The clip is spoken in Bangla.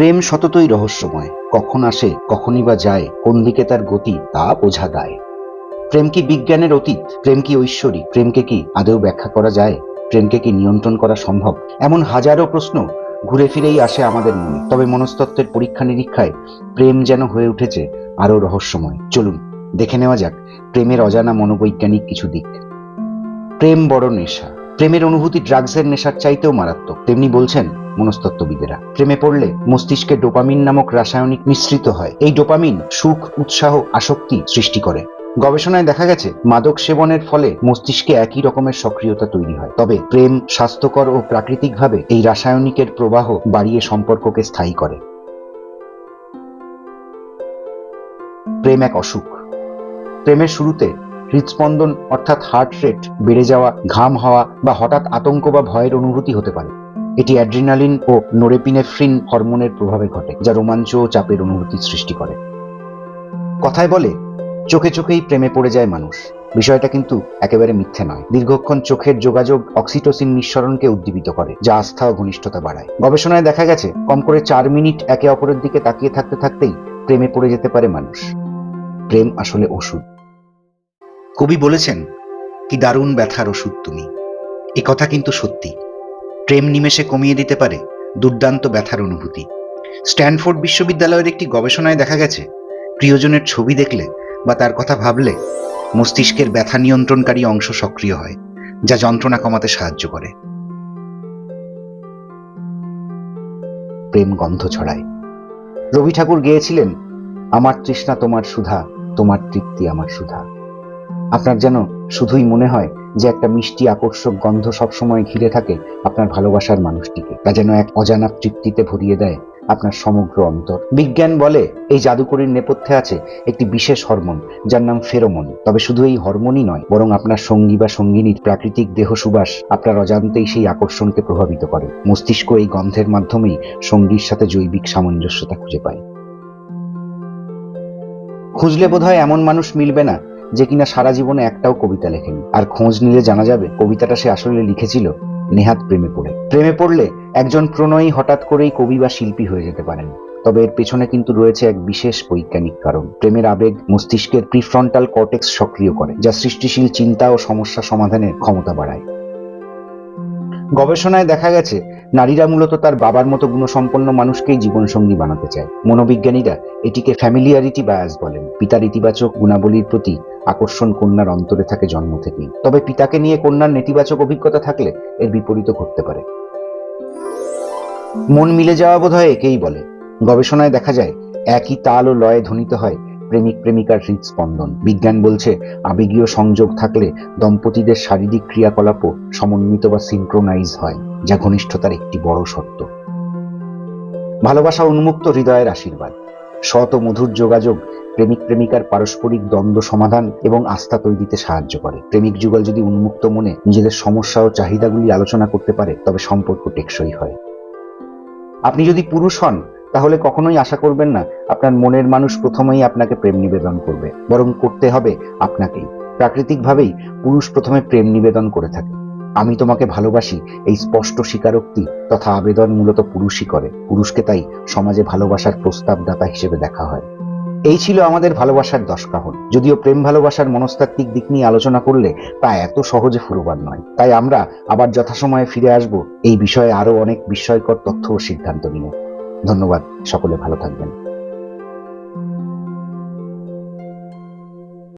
প্রেম সততই রহস্যময়। কখন আসে, কখনই বা যায়, কোন দিকে তার গতি, তা বোঝা দায় প্রেম কি বিজ্ঞানের অতীত? প্রেম কি ঐশ্বরিক? প্রেমকে কি আদৌ ব্যাখ্যা করা যায়? প্রেমকে কি নিয়ন্ত্রণ করা সম্ভব? এমন হাজারো প্রশ্ন ঘুরে ফিরেই আসে আমাদের মনে। তবে মনস্তত্ত্বের পরীক্ষা নিরীক্ষায় প্রেম যেন হয়ে উঠেছে, আরও রহস্যময়। চলুন, দেখে নেওয়া যাক প্রেমের অজানা মনোবৈজ্ঞানিক কিছু দিক। প্রেম বড় নেশা। প্রেমের অনুভূতি ড্রাগসের নেশার চাইতেও মারাত্মক। তেমনি বলছেন মনস্তত্ত্ববিদেরা। প্রেমে পড়লে মস্তিষ্কে ডোপামিন নামক রাসায়নিক মিশ্রিত হয়। এই ডোপামিন সুখ, উৎসাহ, আসক্তি সৃষ্টি করে। গবেষণায় দেখা গেছে, মাদক সেবনের ফলে মস্তিষ্কে একই রকমের সক্রিয়তা তৈরি হয়। তবে প্রেম স্বাস্থ্যকর ও প্রাকৃতিকভাবে এই রাসায়নিকের প্রবাহ বাড়িয়ে সম্পর্ককে স্থায়ী করে। প্রেম এক অসুখ। প্রেমের শুরুতে হৃদস্পন্দন অর্থাৎ হার্ট রেট বেড়ে যাওয়া, ঘাম হওয়া বা হঠাৎ আতঙ্ক বা ভয়ের অনুভূতি হতে পারে। এটি অ্যাড্রিনালিন ও নোরেপিনেফ্রিন হরমোনের প্রভাবে ঘটে, যা রোমাঞ্চ ও চাপের অনুভূতি সৃষ্টি করে। কথায় বলে, চোখে চোখেই প্রেমে পড়ে যায় মানুষ। বিষয়টা কিন্তু একেবারে মিথ্যে নয়। দীর্ঘক্ষণ চোখের যোগাযোগ অক্সিটোসিন নিঃসরণকে উদ্দীপিত করে, যা আস্থা ও ঘনিষ্ঠতা বাড়ায়। গবেষণায় দেখা গেছে, কম করে চার মিনিট একে অপরের দিকে তাকিয়ে থাকতে থাকতেই প্রেমে পড়ে যেতে পারে মানুষ। প্রেম আসলে ওষুধ। কবি বলেছেন, কি দারুণ ব্যথার ওষুধ তুমি। এ কথা কিন্তু সত্যি। প্রেম নিমেষে কমিয়ে দিতে পারে দুর্দান্ত ব্যথার অনুভূতি। স্ট্যানফোর্ড বিশ্ববিদ্যালয়ের একটি গবেষণায় দেখা গেছে, প্রিয়জনের ছবি দেখলে বা তার কথা ভাবলে মস্তিষ্কের ব্যথা নিয়ন্ত্রণকারী অংশ সক্রিয় হয়, যা যন্ত্রণা কমাতে সাহায্য করে। প্রেম গন্ধ ছড়ায়। রবি ঠাকুর গেয়েছিলেন, আমার তৃষ্ণা তোমার সুধা, তোমার তৃপ্তি আমার সুধা। আপনার যেন শুধুই মনে হয় যে একটা মিষ্টি আকর্ষক গন্ধ সবসময় ঘিরে থাকে আপনার ভালোবাসার মানুষটিকে। তা যেন এক অজানা তৃপ্তিতে ভরিয়ে দেয় আপনার সমগ্র অন্তর। বিজ্ঞান বলে এই জাদুকরীর নেপথ্যে আছে একটি বিশেষ হরমোন, যার নাম ফেরোমন। তবে শুধু এই হরমোনই নয়, বরং আপনার সঙ্গী বা সঙ্গিনীর প্রাকৃতিক দেহ সুবাস আপনার অজান্তেই সেই আকর্ষণকে প্রভাবিত করে। মস্তিষ্ক এই গন্ধের মাধ্যমেই সঙ্গীর সাথে জৈবিক সামঞ্জস্যতা খুঁজে পায়। খুঁজলে বোধহয় এমন মানুষ মিলবে না যে কিনা সারা জীবনে একটাও কবিতা লেখেনি। আর খোঁজ নিলে জানা যাবে কবিতাটা সে আসলে লিখেছিল নেহাত প্রেমে পড়ে। প্রেমে পড়লে একজন প্রণয়ী হঠাৎ করেই কবি বা শিল্পী হয়ে যেতে পারেন। তবে এর পেছনে কিন্তু রয়েছে এক বিশেষ বৈজ্ঞানিক কারণ। প্রেমের আবেগ মস্তিষ্কের প্রিফ্রন্টাল কর্টেক্স সক্রিয় করে, যা সৃষ্টিশীল চিন্তা ও সমস্যা সমাধানের ক্ষমতা বাড়ায়। গবেষণায় দেখা গেছে, নারীরা মূলত তার বাবার মতো গুণসম্পন্ন মানুষকেই জীবনসঙ্গী বানাতে চায়। মনোবিজ্ঞানীরা এটিকে ফ্যামিলিয়ারিটি বায়াস বলেন। পিতার ইতিবাচক গুণাবলীর প্রতি আকর্ষণ কন্যার অন্তরে থাকে জন্ম থেকেই। তবে পিতাকে নিয়ে কন্যার নেতিবাচক অভিজ্ঞতা থাকলে এর বিপরীত ঘটতে পারে। মন মিলে যাওয়া বোধ হয় একেই বলে। গবেষণায় দেখা যায়, একই তাল ও লয়ে ধ্বনিত হয় প্রেমিক প্রেমিকার হৃদস্পন্দন বিজ্ঞান বলছে, আবেগীয় সংযোগ থাকলে দম্পতিদের শারীরিক ক্রিয়াকলাপও সমন্বিত বা সিনক্রোনাইজ হয়, যা ঘনিষ্ঠতার একটি বড় শর্ত। ভালোবাসা উন্মুক্ত হৃদয়ের আশীর্বাদ। ও মধুর যোগাযোগ প্রেমিক প্রেমিকার পারস্পরিক দ্বন্দ্ব সমাধান এবং আস্থা তৈরিতে সাহায্য করে। প্রেমিক যুগল যদি উন্মুক্ত মনে নিজেদের সমস্যা ও চাহিদাগুলি আলোচনা করতে পারে, তবে সম্পর্ক টেকসই হয়। আপনি যদি পুরুষ হন, তাহলে কখনোই আশা করবেন না আপনার মনের মানুষ প্রথমেই আপনাকে প্রেম নিবেদন করবে। বরং করতে হবে আপনাকেই। প্রাকৃতিকভাবেই পুরুষ প্রথমে প্রেম নিবেদন করে থাকে। আমি তোমাকে ভালোবাসি, এই স্পষ্ট স্বীকারোক্তি তথা আবেদন মূলত পুরুষই করে। পুরুষকে তাই সমাজে ভালোবাসার প্রস্তাবদাতা হিসেবে দেখা হয়। এই ছিল আমাদের ভালোবাসার দশ কাহন। যদিও প্রেম ভালোবাসার মনস্তাত্ত্বিক দিক নিয়ে আলোচনা করলে তা এত সহজে ফুরোবার নয়। তাই আমরা আবার যথাসময়ে ফিরে আসব এই বিষয়ে আরও অনেক বিস্ময়কর তথ্য ও সিদ্ধান্ত নিয়ে। ধন্যবাদ, সকলে ভালো থাকবেন।